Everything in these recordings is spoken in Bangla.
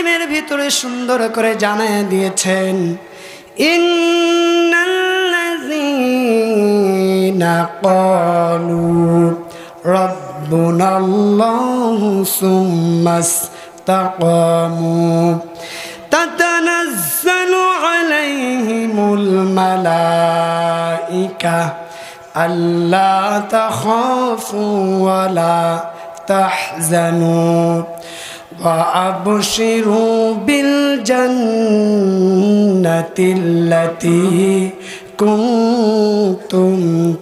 কারিমের ভিতরে সুন্দর করে জানায় দিয়েছেন ইন্নাল্লাযীনা ক্বালু রাব্বুনাল্লাহু সুম্মাস্তাকামু تتنزل عليهم الملائكة ألا تخافوا ولا تحزنوا وأبشروا بالجنة التي كنتم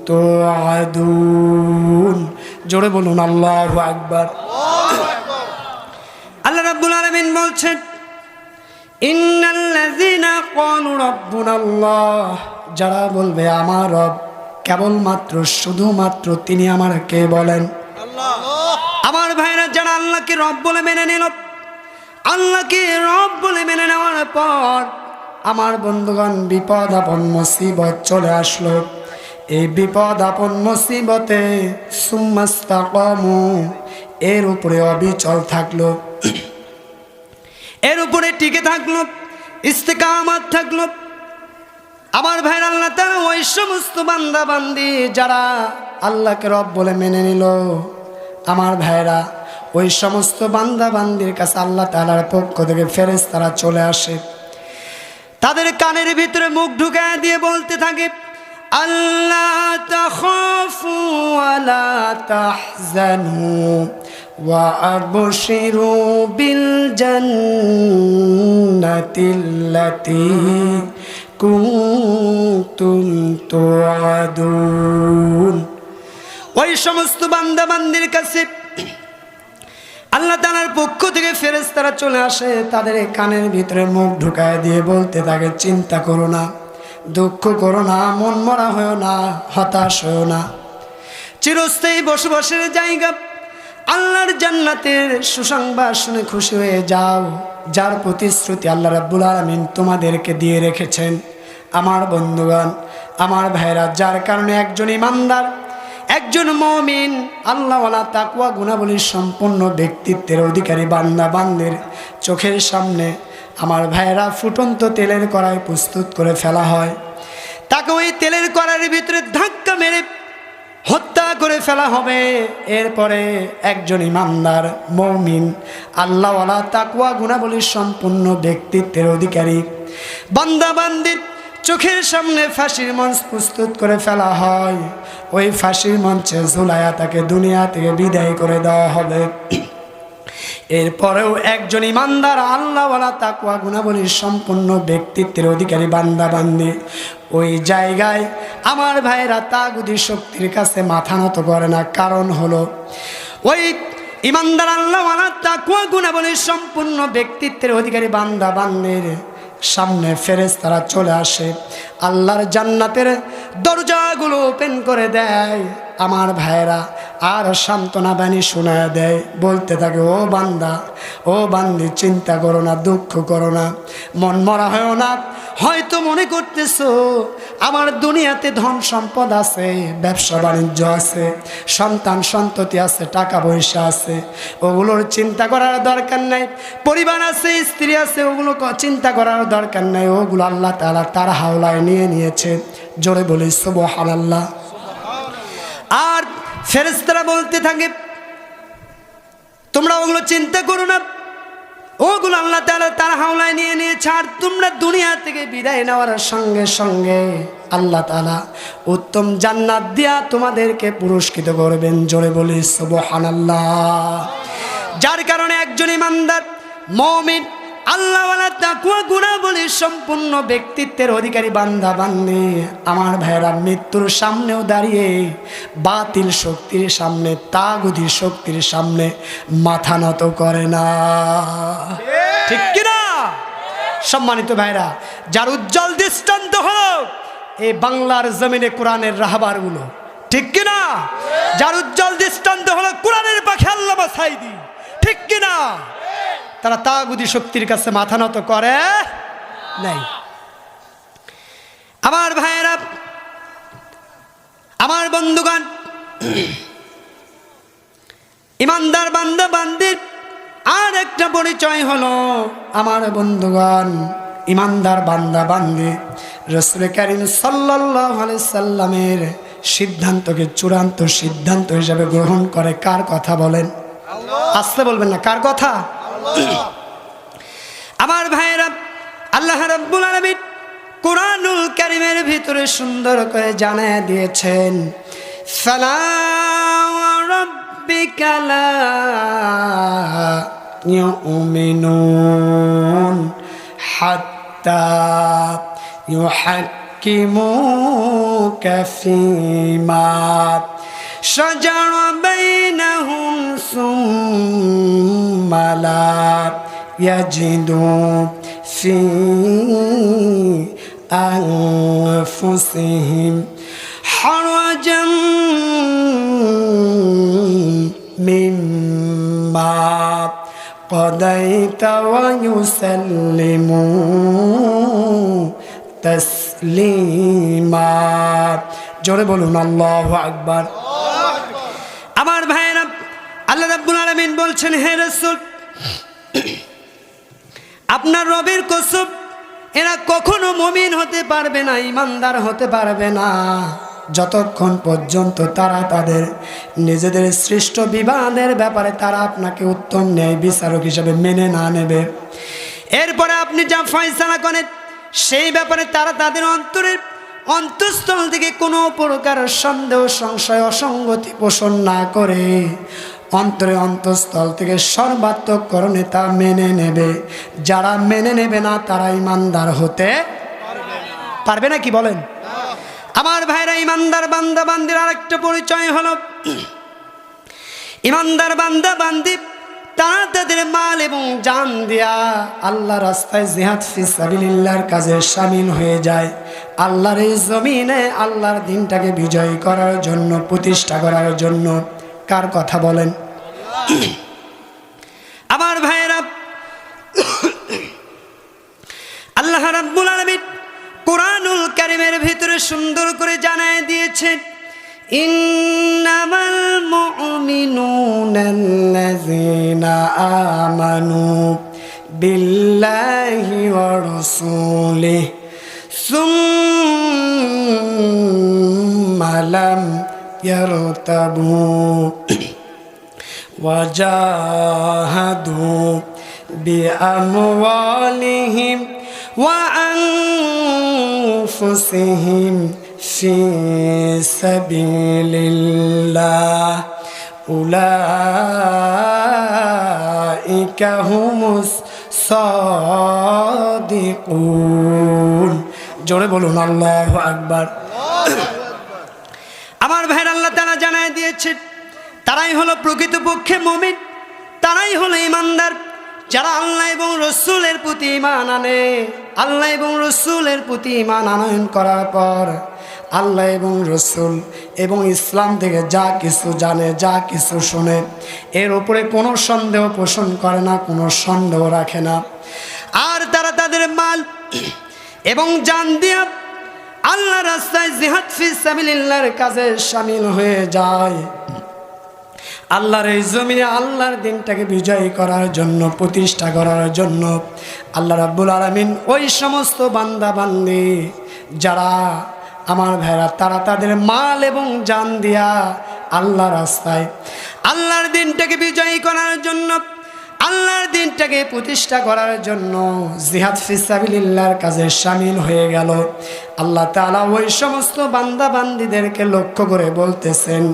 توعدون জোরে বলুন আল্লাহু আকবার আল্লাহ রাব্বুল আলামিন বলছেন ইন্নাল্লাযীনা ক্বালু রাব্বুনাল্লাহ যারা বলবে আমার রব কেবলমাত্র শুধুমাত্র তিনি আমার কে বলেন আমার ভাইরা যারা আল্লাহকে রব বলে মেনে নিল। আল্লাহকে রব বলে মেনে নেওয়ার পর আমার বন্ধুগণ বিপদ আপন মুসিবত চলে আসলো। এই বিপদ আপন মুসিবতে এর উপরে অবিচল থাকল। এর উপরে টিকে থাকল, ইস্তেকামাত থাকল। আমার ভাইয়ের আল্লাহ তারা ওই সমস্ত বান্দা বান্দি যারা আল্লাহকে রব বলে মেনে নিল, আমার ভাইরা ওই সমস্ত বান্দা বান্দির কাছে আল্লাহ তালার পক্ষ থেকে ফেরেস তারা চলে আসে তাদের কানের ভিতরে মুখ ঢুকায় দিয়ে বলতে থাকে আল্লাহ তাখাফু ওয়ালা তাহজানু وأبشروا بالجنة التي كنتم توعدون ওই সমস্ত বান্দা বান্দির কাছে আল্লাহ তালার পক্ষ থেকে ফেরেশতারা চলে আসে, তাদের কানের ভিতরে মুখ ঢুকায় দিয়ে বলতে থাকে, চিন্তা করো না, দুঃখ করো না, মন মরা হয়েও না, হতাশ হয়েও না। চিরস্থায়ী বসবাসের জায়গা। আল্লাহর জান্নাতের সুসংবাদ শুনে খুশি হয়ে যাও, যার প্রতিশ্রুতি আল্লাহ রাব্বুল আলমিন তোমাদেরকে দিয়ে রেখেছেন। আমার বন্ধুগণ, আমার ভাইরা যার কারণে একজন ইমানদার একজন মমিন আল্লাহওয়ালা তাকুয়া গুণাবলীর সম্পূর্ণ ব্যক্তিত্বের অধিকারী বান্দা বান্দের চোখের সামনে আমার ভাইয়েরা ফুটন্ত তেলের কড়াই প্রস্তুত করে ফেলা হয়। তাকে ওই তেলের কড়াইয়ের ভিতরে ধাক্কা মেরে হত্যা করে ফেলা হবে। এরপরে একজন ইমানদার মৌমিন আল্লাহওয়ালা তাকুয়া গুণাবলীর সম্পূর্ণ ব্যক্তিত্বের অধিকারী বান্দা বান্দির চোখের সামনে ফাঁসির মঞ্চ প্রস্তুত করে ফেলা হয়। ওই ফাঁসির মঞ্চে ঝুলাইয়া তাকে দুনিয়া থেকে বিদায় করে দেওয়া হবে। এরপরেও একজন ইমানদার, আল্লাহওয়ালা তাকুয়া গুণাবলীর সম্পূর্ণ ব্যক্তিত্বের অধিকারী বান্দা বান্দি। ওই জায়গায় আমার ভাইয়েরা তাগুদি শক্তির কাছে মাথা নত করে না, কারণ হলো ওই ইমানদার, আল্লাহওয়ালা তাকুয়া গুণাবলীর সম্পূর্ণ ব্যক্তিত্বের অধিকারী বান্দা বান্দির। সামনে ফেরেস তারা চলে আসে। আল্লাহর জান্নাতের দরজাগুলো ওপেন করে দেয়। আমার ভাইয়েরা, আর সান্ত্বনা বাণী শোনায় দেয়। বলতে থাকে, ও বান্দা, ও বান্দি, চিন্তা করো না, দুঃখ করো না। মন মরা হয়েও না, হয়তো মনে করতেছো, আমার দুনিয়াতে ধন সম্পদ আছে, ব্যবসা বাণিজ্য আছে, সন্তান সন্ততি আছে, টাকা পয়সা আছে। ওগুলোর চিন্তা করার দরকার নাই। পরিবার আছে, স্ত্রী আছে, ওগুলো চিন্তা করার দরকার নাই। ওগুলো আল্লাহ তালা তার হাওলায় নিয়ে নিয়েছে। জোরে বলি সুবহান আল্লাহ আর ফেরেস্তারা বলতে থাকে, তোমরা ওগুলো চিন্তা করো না। ওগুলো আল্লাহ তালা তার হাওলায় নিয়ে নিয়েছে আর তোমরা দুনিয়া থেকে বিদায় নেওয়ার সঙ্গে সঙ্গে আল্লাহ তালা উত্তম জান্নাত দিয়া তোমাদেরকে পুরস্কৃত করবেন জোরে বলি সুবহান যার কারণে একজন ইমানদার, মমিন আল্লাহওয়ালা তাকুয়া গুণা বলি সম্পূর্ণ ব্যক্তিত্বের অধিকারী বান্ধা বান্দি। আমার ভাইয়েরা, মৃত্যুর সামনেও দাঁড়িয়ে, বাতিল শক্তির সামনে তাগুদি শক্তির সামনে মাথা নত করে না। ঠিক কিনা? সম্মানিত ভাইরা যার উজ্জ্বল দৃষ্টান্ত হলো এই বাংলার জমিনে কোরআনের রাহবারগুলো। ঠিক কিনা? যার উজ্জ্বল দৃষ্টান্ত হলো কোরআনের পাখি আল্লাহ সাইদি। ঠিক কিনা? তারা তাগুদি শক্তির কাছে মাথা নত করে নাই। আমার ভাইয়েরা আমার বন্ধুগণ ইমানদার বান্দা বান্দির আর একটা পরিচয় হলো আমার বন্ধুগণ ইমানদার বান্দা বান্দি রসুল করিম সাল্লামের সিদ্ধান্তকে চূড়ান্ত সিদ্ধান্ত হিসাবে গ্রহণ করে কার কথা বলেন? আসতে বলবেন না কার কথা? আমার ভাইয়েরা, আল্লাহ রাব্বুল আলামিন কোরআনুল কারীমের ভিতরে সুন্দর করে জানায় দিয়েছেন, ফালা ইউহাক্কিমুকা ফীমা شجر بينهم ثم لا يجدوا في أنفسهم حرجا مما قضيت ويسلموا تسليما جرب الله أكبر বলছেন, হে রাসূল, আপনার রবের কসম, এরা কখনো মমিন হতে পারবে না ইমানদার হতে পারবে না। যতক্ষণ পর্যন্ত তারা তাদের নিজেদের সৃষ্ট বিবাদের ব্যাপারে তারা আপনাকে উত্তম ন্যায় বিচারক হিসেবে মেনে না নেবে। এরপরে আপনি যা ফয়সালা করেন, সেই ব্যাপারে তারা তাদের অন্তরের অন্তঃস্থল থেকে কোনো প্রকার সন্দেহ, সংশয়, অসঙ্গতি পোষণ না করে। অন্তরে অন্তঃস্থল থেকে সর্বাত্মক করণে তা মেনে নেবে। যারা মেনে নেবে না, তারা ইমানদার হতে পারবে না। কি বলেন? আমার ভাইরা, ইমানদার বান্দা বান্দির আরেকটা পরিচয় হলো, ইমানদার বান্দা বান্দি তারা তাদের মাল এবং জান দিয়া আল্লাহ রাস্তায় জিহাদ ফিসাবিল্লাহর কাজে সামিল হয়ে যায়। আল্লাহর এই জমিনে আল্লাহর দিনটাকে বিজয় করার জন্য, প্রতিষ্ঠা করার জন্য। কার কথা বলেন? আমার ভাইয়েরা, আল্লাহ রাব্বুল আলামিন কোরআনুল কারিমের ভিতরে সুন্দর করে জানায় দিয়েছেন, ইন্নামাল মুমিনুনাল্লাযীনা আমানু বিল্লাহি ওয়া রাসূলিহি সুম্মা লাম ইয়ারতাবু وجاهدوا بأموالهم وأنفسهم في سبيل الله أولئك هم الصادقون জোরে বলুন আল্লাহ আকবার আমার ভাইয়ের আল্লাহ তারা জানায় দিয়েছে, তারাই হলো প্রকৃতপক্ষে মমিন, তারাই হলো ইমানদার যারা আল্লাহ এবং রসুলের প্রতি ইমান আনে, আল্লাহ এবং রসুলের প্রতি ইমান আনয়ন করার পর আল্লাহ এবং রসুল এবং ইসলাম থেকে যা কিছু জানে, যা কিছু শোনে, এর উপরে কোনো সন্দেহ পোষণ করে না, কোনো সন্দেহ রাখে না। আর তারা তাদের মাল এবং জান দিয়া আল্লাহ রাস্তায় জিহাদ ফিসাবিল্লাহর কাজে সামিল হয়ে যায়। আল্লাহর এই জমিনে আল্লাহর দিনটাকে বিজয়ী করার জন্য, প্রতিষ্ঠা করার জন্য আল্লাহ রাব্বুল আলমিন ওই সমস্ত বান্দা বান্দি যারা আমার ভাইরা, তারা তাদের মাল এবং জান দিয়া আল্লাহ রাস্তায় আল্লাহর দিনটাকে বিজয়ী করার জন্য আল্লাহর দিনটাকে প্রতিষ্ঠা করার জন্য জিহাদ ফিসাবিল্লাহর কাজে সামিল হয়ে গেল। আল্লাহ তালা ওই সমস্ত বান্দা বান্দিদেরকে লক্ষ্য করে বলতেছেন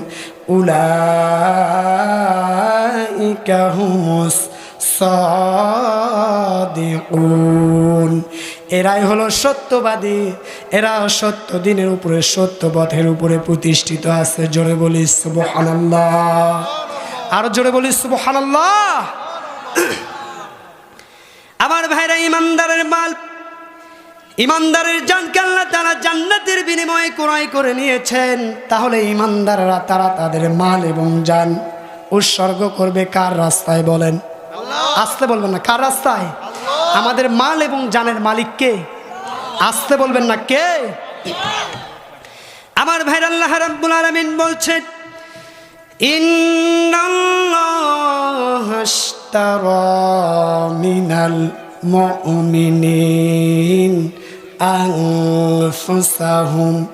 সাদিকুন। এরাই হলো সত্যবাদী। এরা সত্য দিনের উপরে, সত্য পথের উপরে প্রতিষ্ঠিত আছে। জোরে বলি সুবহানাল্লাহ। আরও জোরে বলি সুবহানাল্লাহ। আমার ভাইরা ইমানদারের মাল ইমানদারের জানকে আল্লাহ তারা জান্নাতের বিনিময়ে ক্রয় করে নিয়েছেন তাহলে ইমানদাররা তারা তাদের মাল এবং জান উৎসর্গ করবে কার রাস্তায় বলেন? আসতে বলবেন না কার রাস্তায়? আমাদের মাল এবং জানের মালিক কে? আসতে বলবেন না কে? আমার ভাই আল্লাহ রাব্বুল আলামিন বলছেন ইন্নাল্লাহ اشترى من المؤمنين أنفسهم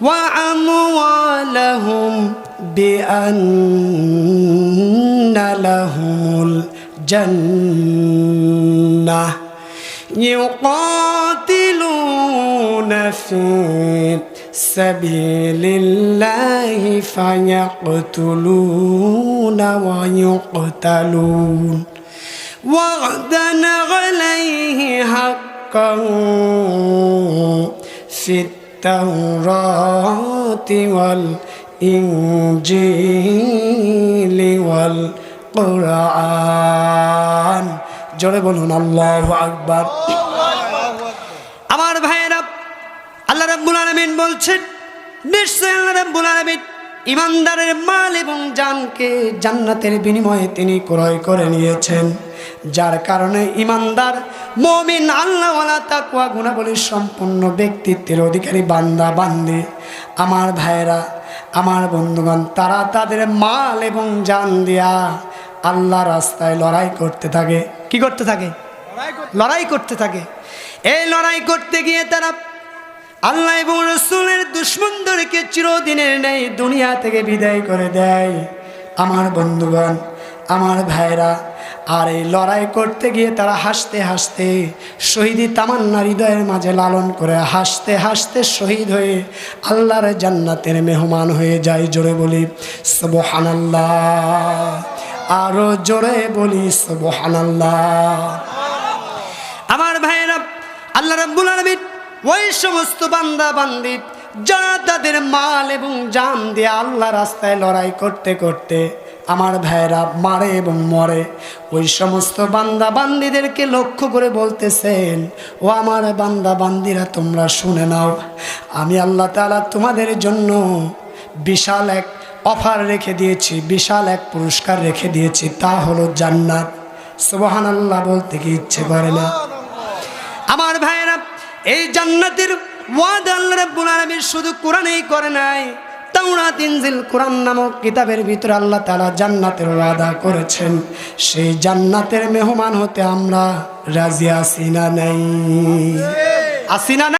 وأموالهم بأن لهم الجنة يقاتلون في سبيل الله فيقتلون ويقتلون وعدا عليه حقا في التوراة والإنجيل والقرآن جرب الله أكبر আলামিন বলছেন নিশ্চয় আল্লাহ রাব্বুল আলামিন ইমানদারের মাল এবং জানকে জান্নাতের বিনিময়ে তিনি ক্রয় করে নিয়েছেন। যার কারণে ইমানদার, মমিন, আল্লাহওয়ালা তাকুয়া গুণাবলী সম্পূর্ণ ব্যক্তিত্বের অধিকারী বান্দা, বান্দে। আমার ভাইয়েরা, আমার বন্ধুগণ, তারা তাদের মাল এবং জান দিয়া আল্লাহ রাস্তায় লড়াই করতে থাকে। কি করতে থাকে। লড়াই করতে থাকে। এই লড়াই করতে গিয়ে তারা আল্লাহ এবং রসুলের দুশ্মনদেরকে চিরদিনের নেই দুনিয়া থেকে বিদায় করে দেয়। আমার বন্ধুগণ, আমার ভাইরা আর এই লড়াই করতে গিয়ে তারা হাসতে হাসতে শহীদি তামান্না হৃদয়ের মাঝে লালন করে হাসতে হাসতে শহীদ হয়ে আল্লাহর জান্নাতের মেহমান হয়ে যায়। জোরে বলি, সবহানাল্লাহ। আরও জোরে বলি, সবহানাল্লাহ। আমার ভাইয়েরা, আল্লাহ রাব্বুল আলামিন ওই সমস্ত বান্দা বান্দি যারা তাদের মাল এবং জান দিয়ে আল্লাহ রাস্তায় লড়াই করতে করতে আমার ভাইয়েরা মারে এবং মরে। ওই সমস্ত বান্দা বান্দিদেরকে লক্ষ্য করে বলতেছেন, ও আমার বান্দা বান্দিরা, তোমরা শুনে নাও। আমি আল্লাহ তাআলা তোমাদের জন্য বিশাল এক অফার রেখে দিয়েছি, বিশাল এক পুরস্কার রেখে দিয়েছি। তা হলো জান্নাত। সুবহান আল্লাহ বলতে কি ইচ্ছে করে না। আমার ভাইয়েরা এই জান্নাতের ওয়াদ আল্লাহ রাব্বুল আলামিন শুধু কোরআনেই করে নাই। তাওরাত, ইনজিল, কোরআন নামক কিতাবের ভিতরে আল্লাহ তাআলা জান্নাতের ওয়াদা করেছেন। সেই জান্নাতের মেহমান হতে আমরা রাজি আছি না নাই? আসি না